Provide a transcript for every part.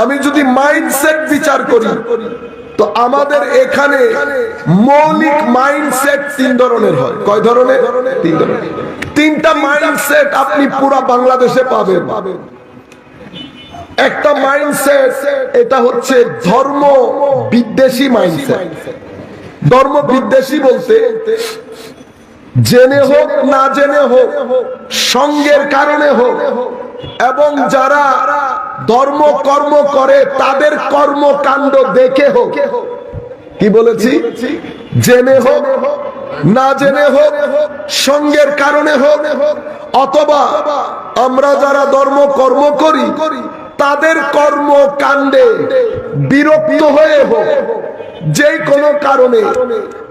আমি যদি মাইন্ডসেট বিচার করি, তো আমাদের এখানে মৌলিক মাইন্ডসেট তিন ধরনের হয়। কয় ধরনের? তিন ধরনের। তিনটা মাইন্ডসেট আপনি পুরো বাংলাদেশে পাবেন। একটা মাইন্ডসেট এটা হচ্ছে ধর্ম বিদ্বেষী মাইন্ডসেট ধর্ম বিদ্বেষী বলতে জেনে হোক, না জেনে হোক, সঙ্গের কারণে হোক, এবং যারা ধর্ম কর্ম করে, তাদের কর্মকাণ্ড দেখে হোক। কি বলেছি? জেনে হোক, না জেনে হোক, সঙ্গের কারণে হোক, অথবা আমরা যারা ধর্ম কর্ম করি, তাদের কর্মকাণ্ডে বিরক্ত হয়ে হোক। যে কোনো কারণে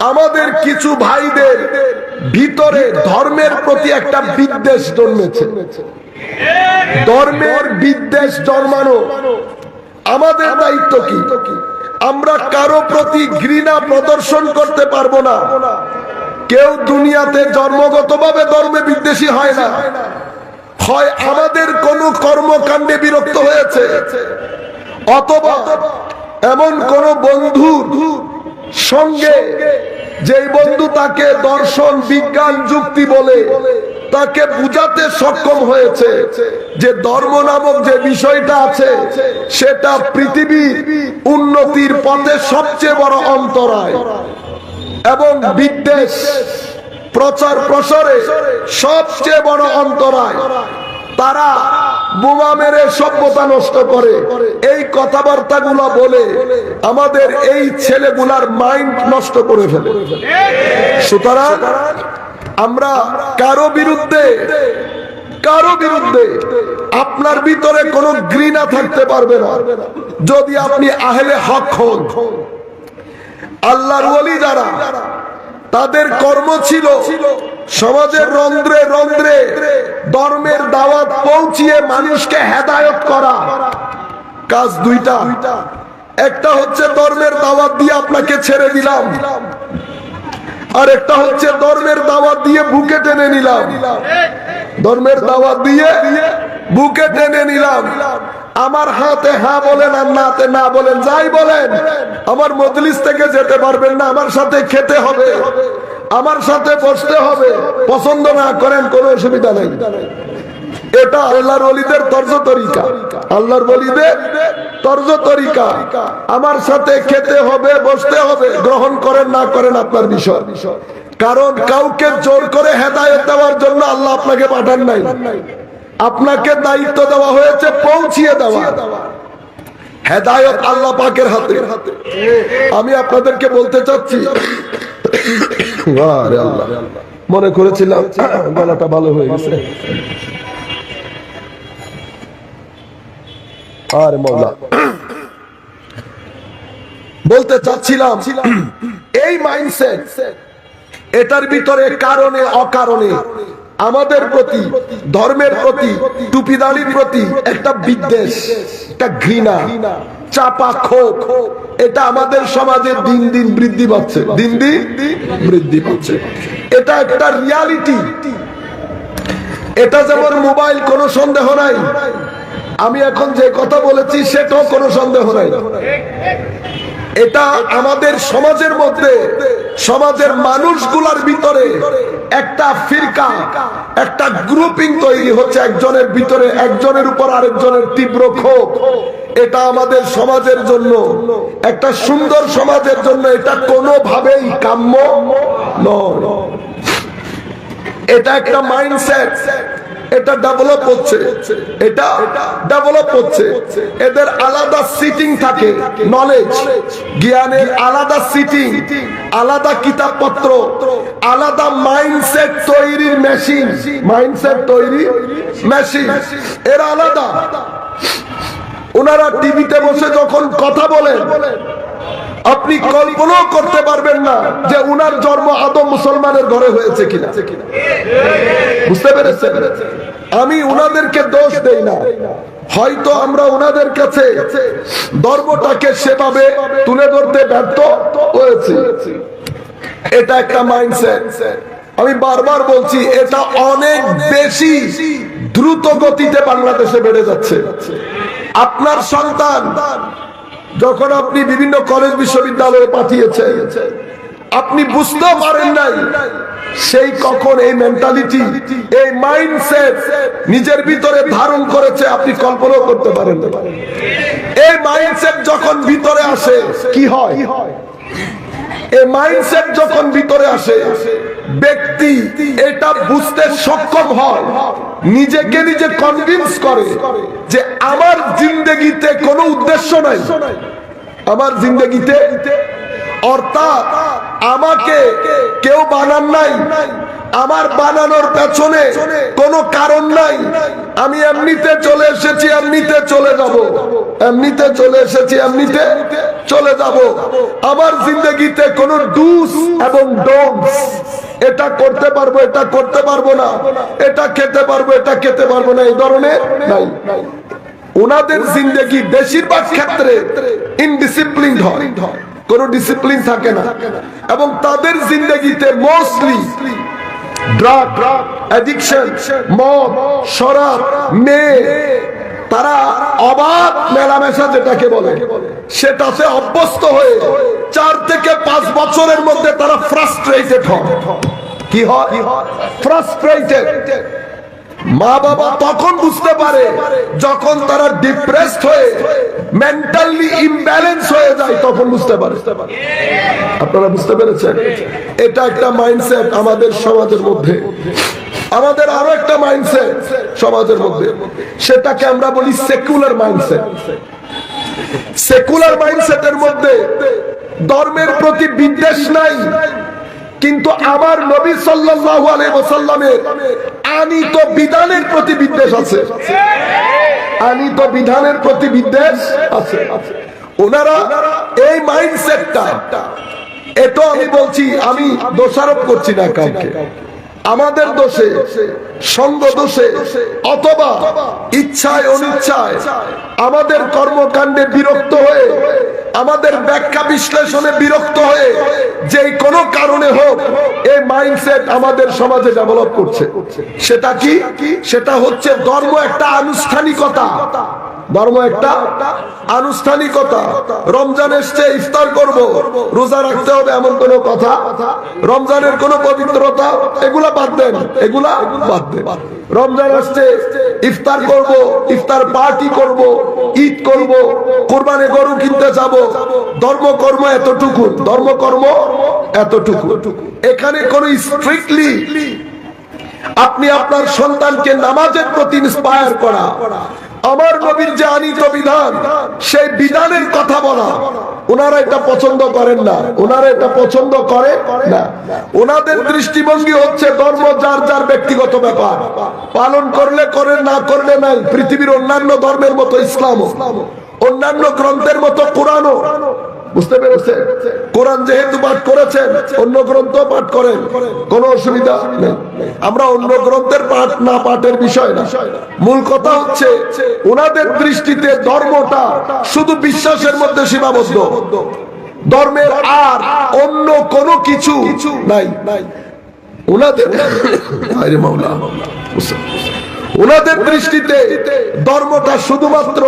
আমাদের কিছু ভাইদের ভিতরে ধর্মের প্রতি একটা বিদ্বেষ জন্মেছে। ধর্মের বিদ্বেষ জন্মানো আমাদের দায়িত্ব কি? আমরা কারও প্রতি ঘৃণা প্রদর্শন করতে পারব না। কেউ দুনিয়াতে জন্মগতভাবে ধর্মে বিদ্বেষী হয় না। হয় আমাদের কোনো কর্মকাণ্ডে বিরক্ত হয়েছে, অথবা এমন কোন বন্ধুর সঙ্গে যেই বন্ধু তাকে দর্শন, বিজ্ঞান, যুক্তি বলে, তাকে বুঝাতে সক্ষম হয়েছে যে ধর্ম নামক যে বিষয়টা আছে, সেটা পৃথিবীর উন্নতির পথে সবচেয়ে বড় অন্তরায়। এবং বিদ্বেষ প্রচার প্রসারে সবচেয়ে বড় অন্তরায়। তারা বোমা মেরে সভ্যতা নষ্ট করে। এই কথাবার্তা বলে আমাদের এই ছেলেগুলার মাইন্ড নষ্ট করে ফেলে। সুতরাং আমরা কারও বিরুদ্ধে কারও বিরুদ্ধে আপনার ভিতরে কোনো ঘৃণা থাকতে পারবে না। যদি আপনি আহলে হক হন, আল্লাহর ওলি যারা, তাদের কর্ম ছিল সমাজের রন্ধ্রে রন্ধ্রে ধর্মের দাওয়াত পৌঁছিয়ে মানুষকে হেদায়ত করা। কাজ দুইটা। একটা হচ্ছে ধর্মের দাওয়াত দিয়ে আপনাকে ছেড়ে দিলাম। আর একটা হচ্ছে ধর্মের দাওয়াত দিয়ে বুকে টেনে নিলাম। ধর্মের দাওয়াত দিয়ে বুকে টেনে নিলাম। আমার হাতে হ্যাঁ বলেন আর নাতে না বলেন, যাই বলেন। আমার মজলিস থেকে যেতে পারবেন না, আমার সাথে খেতে হবে। আমার সাথে বসতে হবে। পছন্দ না করেন, কোনো অসুবিধা নেই। এটা আল্লাহর অলিদের তর্জ তরিকা। আল্লাহর বলিদের তর্জ তরিকা। আমার সাথে খেতে হবে, বসতে হবে, গ্রহণ করেন না করেন আপনার বিষয়। কারণ কাউকে জোর করে হেদায়ত দেওয়ার জন্য আল্লাহ আপনাকে পাঠান নাই। আপনাকে দায়িত্ব দেওয়া হয়েছে পৌঁছিয়ে দেওয়া। হেদায়ত আল্লাহ পাকের হাতে। আমি আপনাদেরকে বলতে চাচ্ছি মনে করেছিলাম গলাটা ভালো হয়ে গেছে। আরে মৌলা বলতে চাচ্ছিলাম এই মাইন্ডসেট এটার ভিতরে কারণে অকারণে আমাদের প্রতি, ধর্মের প্রতি টুপিদারির প্রতি একটা বিদ্বেষ, একটা ঘৃণা, চাপা ক্ষোভ। এটা আমাদের সমাজে দিন দিন বৃদ্ধি পাচ্ছে। দিন দিন বৃদ্ধি পাচ্ছে। এটা একটা রিয়ালিটি এটা যেমন মোবাইল কোনো সন্দেহ নাই আমি এখন যে কথা বলেছি, সেটাও কোনো সন্দেহ নাই। এটা আমাদের সমাজের মধ্যে, সমাজের মানুষগুলার ভিতরে একটা ফিরকা, একটা গ্রুপিং তৈরি হচ্ছে একজনের ভিতরে, একজনের উপর আরেকজনের তীব্র ক্ষোভ। এটা আমাদের সমাজের জন্য, একটা সুন্দর সমাজের জন্য এটা কোনোভাবেই কাম্য নয়। এটা একটা মাইন্ডসেট এটা ডেভেলপ হচ্ছে। এটা ডেভেলপ হচ্ছে। এদের আলাদা সিটিং থাকে নলেজ জ্ঞানের আলাদা সিটিং আলাদা কিতাবপত্র, আলাদা মাইন্ডসেট তৈরির মেশিন মাইন্ডসেট তৈরি মেশিন এর আলাদা। ওনারা টিভিতে বসে যখন কথা বলেন, আপনি কল্পনাও করতে পারবেন না যে উনার জন্ম আদম মুসলমানের ঘরে হয়েছে কিনা। বুঝতে পেরেছেন? আমি উনাদেরকে দোষ দেই না। হয়তো আমরা ওনাদের কাছে ধর্মটাকে সেভাবে তুলে ধরতে ব্যর্থ হয়েছি। এটা একটা মাইন্ডসেট আমি বারবার বলছি, এটা অনেক বেশি দ্রুত গতিতে বাংলাদেশে বেড়ে যাচ্ছে। আপনার সন্তান যখন আপনি বিভিন্ন কলেজ বিশ্ববিদ্যালয়ে পাঠিয়েছেন, আপনি বুঝতেও পারেন নাই সেই কখন এই মেন্টালিটি এই মাইন্ডসেট নিজের ভিতরে ধারণ করেছে, আপনি কল্পনাও করতে পারেন। এই মাইন্ডসেট যখন ভিতরে আসে, কি হয়? এই মাইন্ডসেট যখন ভিতরে আসে, ব্যক্তি এটা বুঝতে সক্ষম হয়, নিজেকে নিজে কনভিন্স করে যে আমার জিন্দগিতে কোনো উদ্দেশ্য নাই। আমার জিন্দগিতে অর্থাৎ আমাকে কেউ বানান নাই। আমার বানানোর পেছনে কোনো কারণ নাই। আমি এমনিতে চলে এসেছি, এমনিতে চলে যাব। এমনিতে চলে এসেছি, এমনিতে চলে যাব। আমার জিন্দগিতে কোনো ডুস এবং ডোমস এটা করতে পারব, এটা করতে পারব না। এটা খেতে পারব, এটা খেতে পারব না। এই ধরনের নাই। ওনাদের জিন্দগি বেশিরভাগ ক্ষেত্রে ইনডিসিপ্লিন হয়। কোনো ডিসিপ্লিন থাকে না। এবং তাদের জিন্দগিতে মোস্টলি ড্রাগ অ্যাডিকশন মদ, শরাব, মেয়ে, তারা অবাধ মেলামেশা যেটাকে বলে, সেটাতে অভ্যস্ত হয়ে চার থেকে পাঁচ বছরের মধ্যে তারা ফ্রাস্ট্রেটেড হয়। কি হয়? ফ্রাস্ট্রেটেড মা বাবা তখন বুঝতে পারে, যখন তারা ডিপ্রেসড হয়ে মেন্টালি ইমব্যালেন্স হয়ে যায়, তখন বুঝতে পারে। আপনারা বুঝতে পেরেছেন? এটা একটা মাইন্ডসেট আমাদের সমাজের মধ্যে। আমাদের আরও একটা মাইন্ডসেট সমাজের মধ্যে। সেটাকে আমরা বলি সেকুলার মাইন্ডসেট সেকুলার মাইন্ডসেটের মধ্যে ধর্মের প্রতি বিদ্বেষ নাই। কিন্তু আমার নবী সাল্লাল্লাহু আলাইহি ওয়াসাল্লামের আনিত বিধানের প্রতি বিদ্বেষ আছে। আনিত বিধানের প্রতি বিদ্বেষ আছে। ওনারা এই মাইন্ডসেটটা এটা আমি বলছি, আমি দোষারোপ করছি না কাউকে। আমাদের দোষে সঙ্গ দোষে অথবা ইচ্ছায় অনিচ্ছায় আমাদের কর্মকাণ্ডে বিরক্ত হয়ে, আমাদের ব্যাখ্যা বিশ্লেষণে বিরক্ত হয়ে যে কোনো কারণে হোক এই মাইন্ডসেট আমাদের সমাজে ডেভেলপ করছে। সেটা কি? সেটা হচ্ছে ধর্ম একটা আনুষ্ঠানিকতা। ধর্ম একটা আনুষ্ঠানিকতা। রমজান এসছে, ইফতার করব, রোজা রাখতে হবে এমন কোন কথা। রমজানের কোন পবিত্রতা, এগুলা বাদ দেন, এগুলা বাদ দেন। রমজান আসছে, ইফতার করব, ইফতার পার্টি করব, ঈদ করব, কোরবানে গরু কিনতে যাব। ধর্মকর্ম এতটুকু ধর্মকর্ম এতটুকু। এখানে কোন স্ট্রিক্টলি আপনি আপনার সন্তানকে নামাজের প্রতি ইন্সপায়ার করা। আমার নবীর যে আনিত বিধান, সেই বিধানের কথা বলা। ওনারা এটা পছন্দ করেন না। ওনারা এটা পছন্দ করে না। ওনাদের দৃষ্টিভঙ্গি হচ্ছে ধর্ম যার যার ব্যক্তিগত ব্যাপার। পালন করলে করে না করলে নাই। পৃথিবীর অন্যান্য ধর্মের মতো ইসলাম অন্যান্য গ্রন্থের মতো কোরআনও। বুঝতে কোরআন যেহেতু পাঠ করেছেন, অন্য গ্রন্থ পাঠ করেন, কোনো অসুবিধা নেই। আমরা অন্য গ্রন্থের পাঠ না পাঠের বিষয় না। মূল কথা হচ্ছে, ওনাদের দৃষ্টিতে ধর্মটা শুধু বিশ্বাসের মধ্যে সীমাবদ্ধ। ধর্মের আর অন্য কোনো কিছু নাই। ওনাদের ওনাদের দৃষ্টিতে ধর্মটা শুধুমাত্র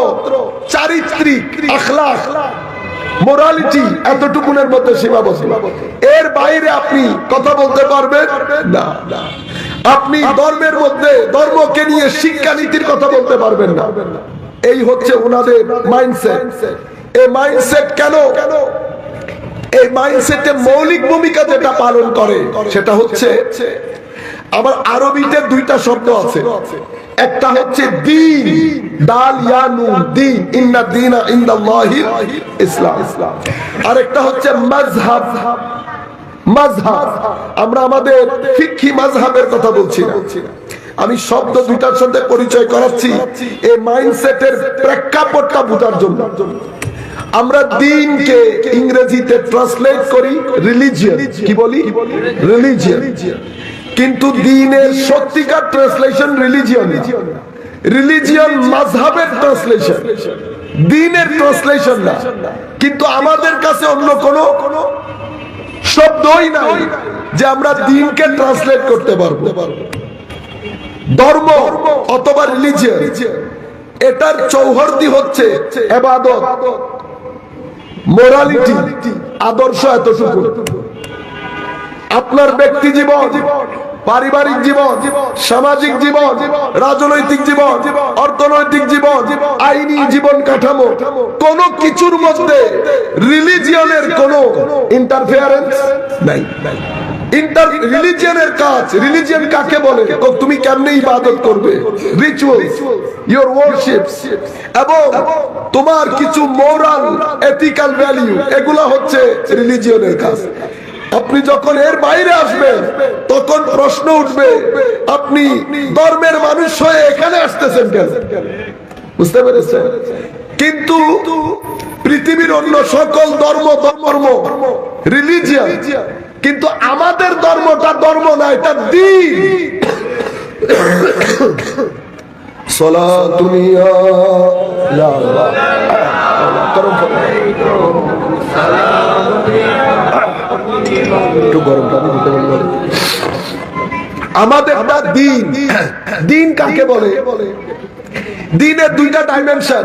চারিত্রিক, আখলাখ মোরালিটি এতটুকুনের মধ্যে সীমাবদ্ধ এর বাইরে আপনি কথা বলতে পারবেন? না আপনি ধর্মের মধ্যে, ধর্মকে নিয়ে শিক্ষানীতির কথা বলতে পারবেন না। এই হচ্ছে ওনাদের মাইন্ডসেট এই মাইন্ডসেট কেন? এই মাইন্ডসেটে মৌলিক ভূমিকা যেটা পালন করে, সেটা হচ্ছে আবার আরবিতে দুইটা শব্দ আছে। একটা হচ্ছে দিন। দাল ইয়া নুন দিন। ইন্না দিনা ইনদাল্লাহি ইসলাম। আর একটা হচ্ছে মাযহাব। মাযহাব। আমরা আমাদের ফিকহি মাযহাবের কথা বলছি না। আমি শব্দ দুইটার সাথে পরিচয় করাচ্ছি। এই মাইন্ডসেটের প্রেক্ষাপটটা বোঝার জন্য। আমরা দিনকে ইংরেজিতে ট্রান্সলেট করি রিলিজিয়ন। কি বলি? রিলিজিয়ন। কিন্তু দিনের সত্যিকার ট্রান্সলেশন রিলিজিয়ন রিলিজিয়ন মাঝহাবের ট্রান্সলেশন দিনের ট্রান্সলেশন না। কিন্তু আমাদের কাছে অন্য কোন শব্দই নাই যে আমরা দিনকে ট্রান্সলেট করতে পারব। ধর্ম অথবা রিলিজিয়ন এটার চৌহর্দি হচ্ছে এবাদত মোরালিটি আদর্শ এতটুকু। আপনার ব্যক্তি জীবন পারিবারিক জীবন, সামাজিক জীবন, রাজনৈতিক জীবন, অর্থনৈতিক জীবন, আইনি জীবন কাঠামো, কোন কিছুর মধ্যে রিলিজিয়নের কোন ইন্টারফেয়ারেন্স নাই। ইন্টার রিলিজিয়নের কাজ, রিলিজিয়ন কাকে বলে? তুমি কেমনে ইবাদত করবে? রিচুয়াল ইওর ওয়ার্শিপ এবং তোমার কিছু মোরাল এথিক্যাল ভ্যালু এগুলা হচ্ছে রিলিজিয়নের কাজ। আপনি যখন এর বাইরে আসবেন, তখন প্রশ্ন উঠবে, আপনি ধর্মের মানুষ হয়ে এখানে আসতেছেন কেন বুঝতে পেরেছেন কিন্তু পৃথিবীর অন্য সকল ধর্ম ধর্ম রিলিজিয়ান কিন্তু আমাদের ধর্মটা ধর্ম না, এটা দিন সলা। গরম করো। একটু গরম পানি দিতে বলব আমাদের দিন। দিন কাকে বলে? দিনের দুইটা ডাইমেনশন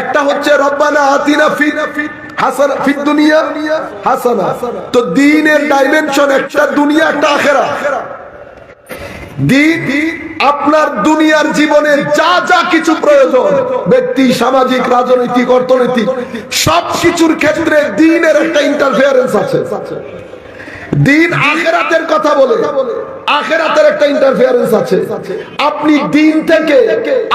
একটা হচ্ছে রব্বানা আতিনা ফি হাসানা ফিদ দুনিয়া, হাসানা। তো দিনের ডাইমেনশন একটা, দুনিয়া একটা আখেরা। দিন, আপনার দুনিয়ার জীবনে যা যা কিছু প্রয়োজন, ব্যক্তি, সামাজিক, রাজনৈতিক, অর্থনৈতিক সব কিছুর ক্ষেত্রে দিনের একটা ইন্টারফিয়ারেন্স আছে। দিন আখেরাতের কথা বলে আখেরাতের একটা ইন্টারফিয়ারেন্স আছে। আপনি দিন থেকে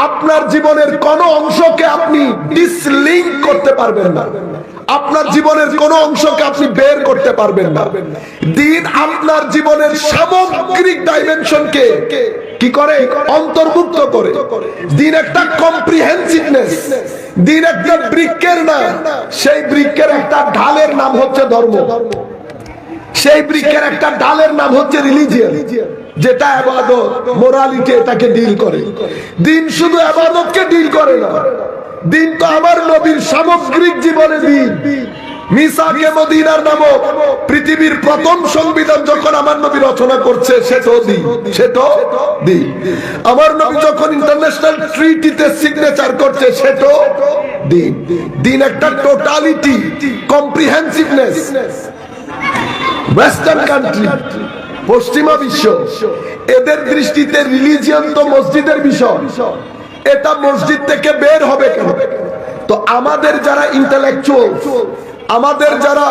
আপনার জীবনের কোন অংশকে আপনি ডিসলিঙ্ক করতে পারবেন না। আপনার জীবনের কোন অংশকে আপনি বের করতে পারবেন না। দিন আপনার জীবনের সামগ্রিক ডাইমেনশনকে কি করে? অন্তর্ভুক্ত করে। দিন একটা কম্প্রিহেন্সিভনেস দিন একটা বৃক্ষের না সেই বৃক্ষের একটা ঢালের নাম হচ্ছে ধর্ম। সেই বৃক্ষের একটা ডালের নাম হচ্ছে রিলিজিয়ান যেটা আবাদত মোরালিটি এটাকে ডিল করে। দিন শুধু আবাদতকে ডিল করে না, দিন তো আমার নবীর সামগ্রিক জীবনে দিন। নামক পৃথিবীর প্রথম সংবিধান যখন আমার নবী রচনা করছে আমার যখন ইন্টারন্যাশনাল ট্রিটিতে সিগনেচার করছে দিন। দিন একটা টোটালিটি কম্প্রিহেন্সিভনেস ওয়েস্টার্ন কান্ট্রি পশ্চিমা বিশ্ব, এদের দৃষ্টিতে রিলিজিয়ন তো মসজিদের বিষয়। এটা মসজিদ থেকে বের হবে কেন? তো আমাদের যারা ইন্টেলেকচুয়াল আমাদের যারা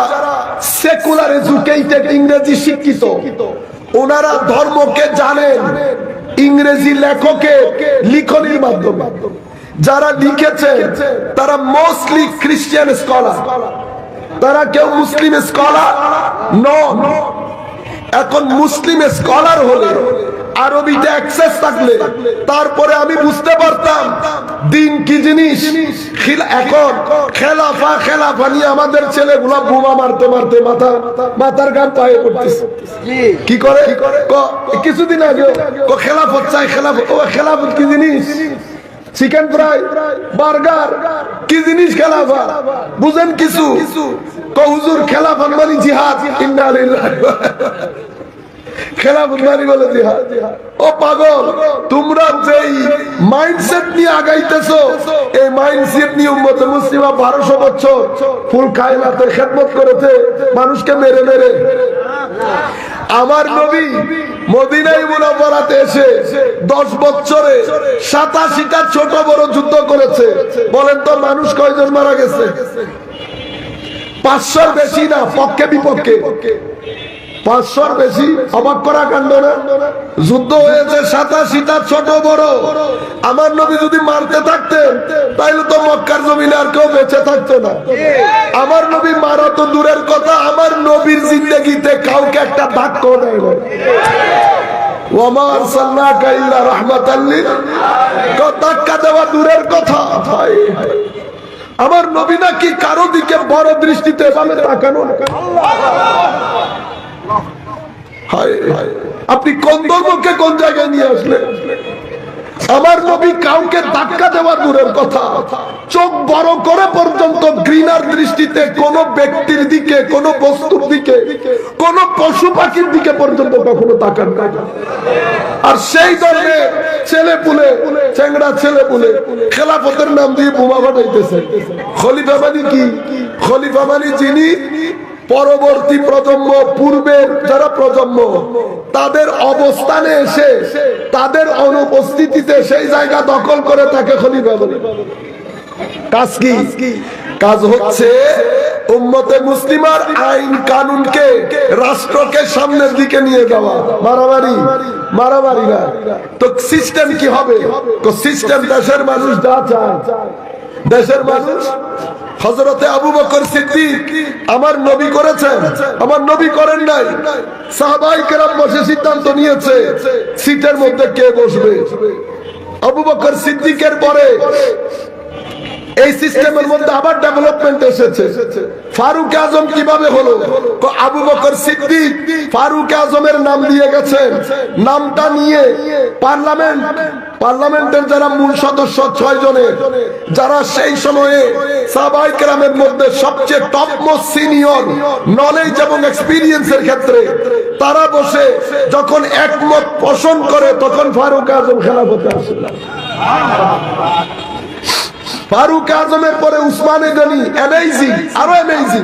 সেকুলার এডুকেটেড ইংরেজি শিক্ষিত, ওনারা ধর্মকে জানেন, ইংরেজি লেখকের লিখনির মাধ্যমে। যারা লিখেছে তারা মোস্টলি খ্রিস্টিয়ান স্কলার তারা কেউ মুসলিম স্কলার? নন এখন মুসলিম স্কলার হলে আরবিতে অ্যাক্সেস থাকলে তারপরে আমি বুঝতে পারতাম দিন কি জিনিস? এখন খেলাফা খেলাফা নিয়ে আমাদের ছেলেগুলা বোমা মারতে মারতে মাথা মাথার গান পায়ে পড়তেছে। কি? করে? ক- কিছুদিন আগে খেলাফত চাই খেলাফত ও খেলাফত কি জিনিস? চিকেন ফ্রাই বার্গার কি জিনিস খেলাফা বুঝেন কিছু? কহুজুর খেলাফত মানে জিহাদ। আগাইতেছো, এই মাইন্ডসেট মুসলিমা ফুল করেছে, মানুষকে মেরে মেরে। আমার নবী মদিনাই মুনাফারাতে এসে দশ বছরে সাতাশিটা ছোট বড় যুদ্ধ করেছে। বলেন তো মানুষ কয়জন মারা গেছে? পাঁচশোর বেশি না, পক্ষে বিপক্ষে। পাঁচশোর বেশি অবাক করা কাণ্ড না? যুদ্ধ হয়েছে সাতাশিটা, ছোট, বড়। আমার নবী যদি মারতে থাকতেন, তাইলে তো মক্কার জমিনে আর কেউ বেঁচে থাকতো না। আমার নবী মারা তো দূরের কথা, আমার নবীর জিন্দগিতে কাউকে একটা ইল্লা ধাক্কা দেওয়া দূরের কথা। আমার নবী নাকি কারও দিকে বড় দৃষ্টিতে তাকানো। আপনি কোন ধর্মকে কোন জায়গায় নিয়ে আসলেন? আমার নবী কাউকে ধাক্কা দেওয়া দূরের কথা। চোখ বড় করে পর্যন্ত ঘৃণার দৃষ্টিতে কোন ব্যক্তির দিকে, কোন বস্তুর দিকে, কোন পশু পাখির দিকে পর্যন্ত কখনো তাকান আর সেই ধরনের ছেলে পুলে চেংড়া ছেলে পুলে খেলাফতের নাম দিয়ে বোমা বানাইতেছে। খলিফা মানে কি? খলিফা মানে যিনি পরবর্তী প্রজন্ম, পূর্বের যারা প্রজন্ম, তাদের অবস্থানে এসে, তাদের অনুপস্থিতিতে সেই জায়গা দখল করে তাকে খলিফা বলে। কাজ কি? কাজ হচ্ছে উম্মতে মুসলিমার আইন কানুনকে রাষ্ট্রকে সামনের দিকে নিয়ে যাওয়া। মারামারি মারামারি না। তো সিস্টেম কি হবে? সিস্টেম দেশের মানুষ যা চায়। দেশের মানুষ হজরতে আবু বকর সিদ্দিক আমার নবী করেছেন, আমার নবী করেন নাই। সাহাবাই কেরাম বসে সিদ্ধান্ত নিয়েছে, সিটের মধ্যে কে বসবে? আবু বকর সিদ্দিকের পরে এই সিস্টেমের মধ্যে আবার ডেভেলপমেন্ট এসেছে। ফারুক আজম কীভাবে হলো? আবু বকর সিদ্দিক ফারুক আজমের নাম দিয়ে গেছেন। নামটা নিয়ে পার্লামেন্ট। পার্লামেন্টের যারা মূল সদস্য ছয় জনের যারা সেই সময়ে সাবাই গ্রামের মধ্যে সবচেয়ে টপ মোস্ট সিনিয়র নলেজ এবং এক্সপিরিয়েন্সের ক্ষেত্রে তারা বসে যখন একমত পোষণ করে তখন ফারুক আজম খেলাফতে আসলেন ফারুক আজমের পরে উসমানে গনি অ্যামেজিং আরও অ্যামেজিং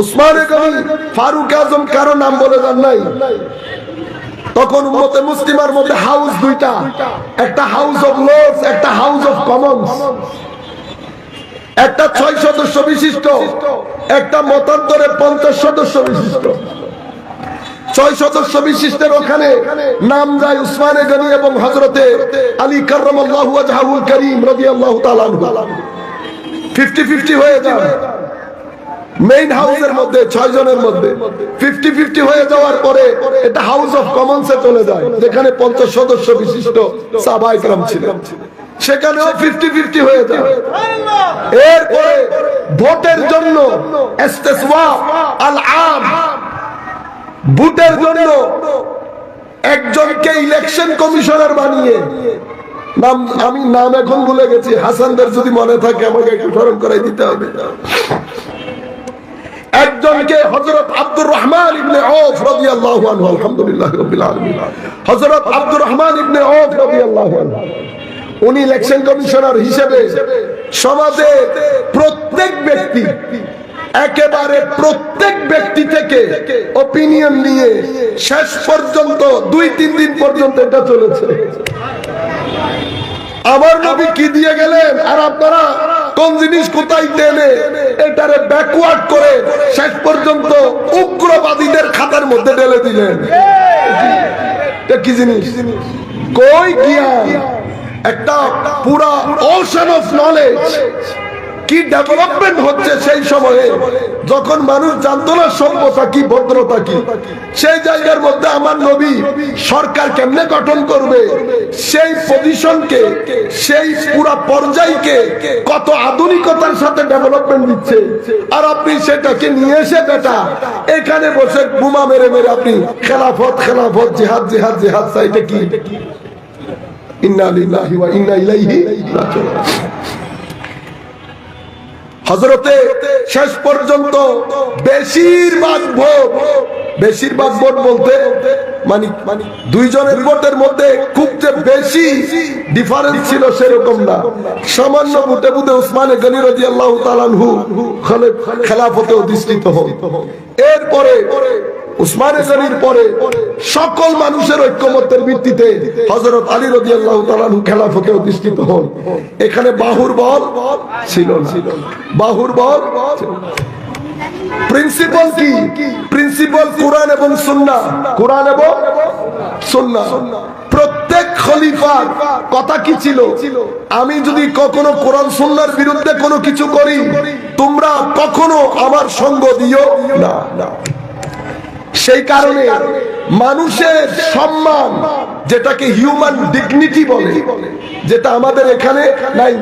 উসমানে গনি, ফারুক আজম কারও নাম বলে যান নাই। তখন উম্মতে মুসলিমার মধ্যে হাউস দুইটা, একটা হাউস অফ লর্ডস একটা হাউস অফ কমন্স একটা ছয় সদস্য বিশিষ্ট, একটা মতান্তরে পঞ্চাশ সদস্য বিশিষ্ট। ছয় সদস্য বিশিষ্টের ওখানে নাম যায় উসমানে গনি এবং হজরতে আলী কার্লাহু আজহাউল করিম রাদিয়াল্লাহু তাআলা ফিফটি ফিফটি হয়ে যায় মেইন হাউসের মধ্যে, ছয় জনের মধ্যে। ফিফটি ফিফটি হয়ে যাওয়ার পরে এটা হাউস অফ কমন্সে চলে যায়, যেখানে পঞ্চাশ সদস্য বিশিষ্ট সাবাইকরাম ছিলেন। সেখানেও ফিফটি ফিফটি হয়ে যায়। এরপরে ভোটের জন্য আল আম ভোটের জন্য একজনকে ইলেকশন কমিশনার বানিয়ে, নাম আমি নাম এখন ভুলে গেছি, হাসানদের যদি মনে থাকে আমাকে একটু স্মরণ করাই দিতে হবে। একজনকে আব্দুর রহমান ইবনে আউফ আলহামদুলিল্লাহ আব্দুর রহমান ইবনে আউফ উনি ইলেকশন কমিশনার হিসেবে সমাজে প্রত্যেক ব্যক্তি একেবারে প্রত্যেক ব্যক্তি থেকে ওপিনিয়ন নিয়ে শেষ পর্যন্ত, দুই, তিন দিন পর্যন্ত এটা চলেছে। আমার নবী কি দিয়ে গেলেন? আর আপনারা কোন জিনিস কোথায় টেনে? এটারে ব্যাকওয়ার্ড করে শেষ পর্যন্ত উগ্রবাদীদের খাতার মধ্যে ঢেলে দিলেন। কি জিনিস? কই জ্ঞান একটা পুরা ওশান অফ নলেজ কি ডেভেলপমেন্ট হচ্ছে সেই সময়ে? যখন মানুষ জানতো না সভ্যতা কি, ভদ্রতা কি, সেই জায়গার মধ্যে আমার নবী সরকার কেমনে গঠন করবে? সেই পজিশনকে, সেই পুরা পর্যায়কে কত আধুনিকতার সাথে ডেভেলপমেন্ট দিচ্ছে। আর আপনি সেটাকে নিয়ে এসে বেটা, এখানে বসে বোমা মেরে মেরে আপনি খেলাফত খেলাফত, জিহাদ জিহাদ, জেহাদ সাইটে কি? ইন্না ইন্না ইলাইহি হজরতে শেষ পর্যন্ত বেশিরভাগ ভোট বেশিরভাগ ভোট বলতে মানে দুইজনের ভোটের মধ্যে খুব যে বেশি ডিফারেন্স ছিল সেরকম না। সামান্য ভোটে বুধে উসমানে গনি রাজি আল্লাহ তালানহু খেলাফতে অধিষ্ঠিত হন। এরপরে কোরআন প্রত্যেক খলিফার কথা কি ছিল? আমি যদি কখনো কোরআন সুন্নার বিরুদ্ধে কোনো কিছু করি, তোমরা কখনো আমার সঙ্গ দিও না না। সেই কারণে মানুষের সম্মান, যেটাকে হিউম্যান ডিগনিটি বলে, যেটা আমাদের এখানে নাই।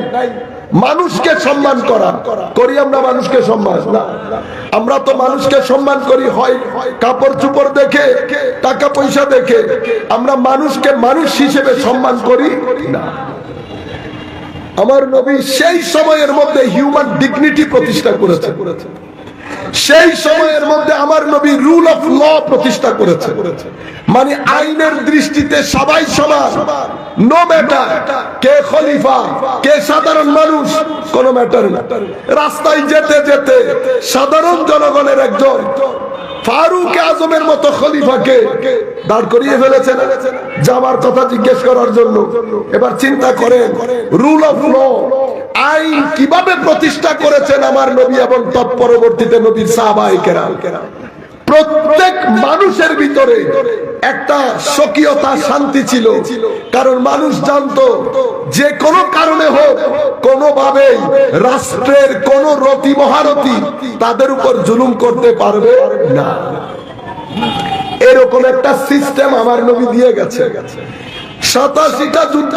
মানুষকে সম্মান করা, করি আমরা মানুষকে সম্মান? না। আমরা তো মানুষকে সম্মান করি, হয় কাপড় চুপড় দেখে, টাকা পয়সা দেখে। আমরা মানুষকে মানুষ হিসেবে সম্মান করি? না। আমার নবী সেই সময়ের মধ্যে হিউম্যান ডিগনিটি প্রতিষ্ঠা করেছে সেই সময়ের মধ্যে আমার নবী রুল অফ ল প্রতিষ্ঠা করেছে। মানে আইনের দৃষ্টিতে সবাই সমান। নো ম্যাটার কে খলিফা, কে সাধারণ মানুষ, কোন ম্যাটার না। রাস্তায় যেতে যেতে সাধারণ জনগণের একজন ফারুক আজমের মতো খলিফাকে দাঁড় করিয়ে ফেলেছেন। জামার কথা জিজ্ঞেস করার জন্য। এবার চিন্তা করেন, রুল অফ ল আইন কীভাবে প্রতিষ্ঠা করেছেন আমার নবী এবং তৎপরবর্তীতে নবীর সাহাবাই প্রত্যেক মানুষের ভিতরে একটা স্বকীয়তা, শান্তি ছিল। কারণ মানুষ জানতো, যে কোনো কারণে হোক, কোনোভাবেই রাষ্ট্রের কোন রতি, মহারতি তাদের উপর জুলুম করতে পারবে না। এরকম একটা সিস্টেম আমার নবী দিয়ে গেছে। সাতাশিটা যুদ্ধ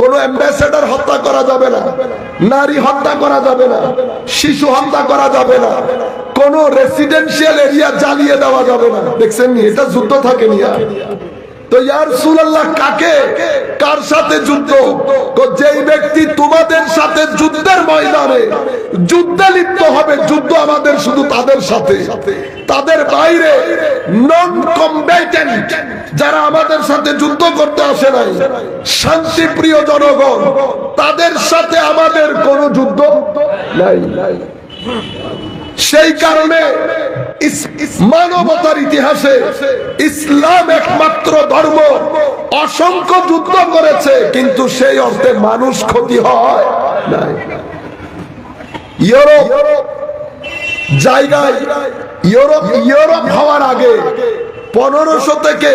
কোন হত্যা করা যাবে না, নারী হত্যা করা যাবে না, শিশু হত্যা করা যাবে না, কোন রেসিডেন্সিয়াল এরিয়া জ্বালিয়ে দেওয়া যাবে না। দেখছেন এটা যুদ্ধ থাকেনি নিয়া তো ইয়ার সুলাল্লাহ কাকে? কার সাথে যুদ্ধ? তো যেই ব্যক্তি তোমাদের সাথে যুদ্ধের ময়দানে যুদ্ধে লিপ্ত হবে, যুদ্ধ আমাদের শুধু তাদের সাথে। তাদের বাইরে নন কম্বেটেন্ট যারা আমাদের সাথে যুদ্ধ করতে আসে নাই, শান্তি প্রিয় জনগণ, তাদের সাথে আমাদের কোনো যুদ্ধ নাই নাই। সেই কারণে মানবতার ইতিহাসে ইসলাম একমাত্র ধর্ম। অসংখ্য যুদ্ধ করেছে, কিন্তু সেই অর্থে মানুষ ক্ষতি হয় ইউরোপ, জায়গায় ইউরোপ ইউরোপ হওয়ার আগে পনেরোশো থেকে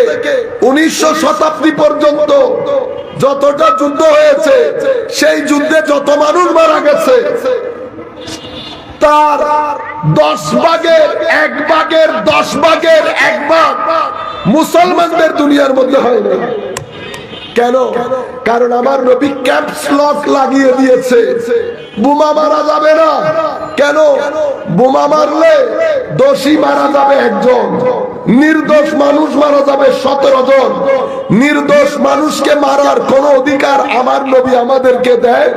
উনিশশো শতাব্দী পর্যন্ত যতটা যুদ্ধ হয়েছে, সেই যুদ্ধে যত মানুষ মারা গেছে তার দশ ভাগের এক ভাগের দশ ভাগের এক ভাগ মুসলমানদের দুনিয়ার মধ্যে হয় না কেন? কারণ আমার নবী ক্যাপস লক লাগিয়ে দিয়েছে। বোমা মারা যাবে না। কেন? বোমা মারলে দোষী মারা যাবে একজন। নির্দোষ মানুষ মারা যাবে সতেরো জন। নির্দোষ মানুষকে মারার কোন অধিকার আমার নবী আমাদেরকে দেয়?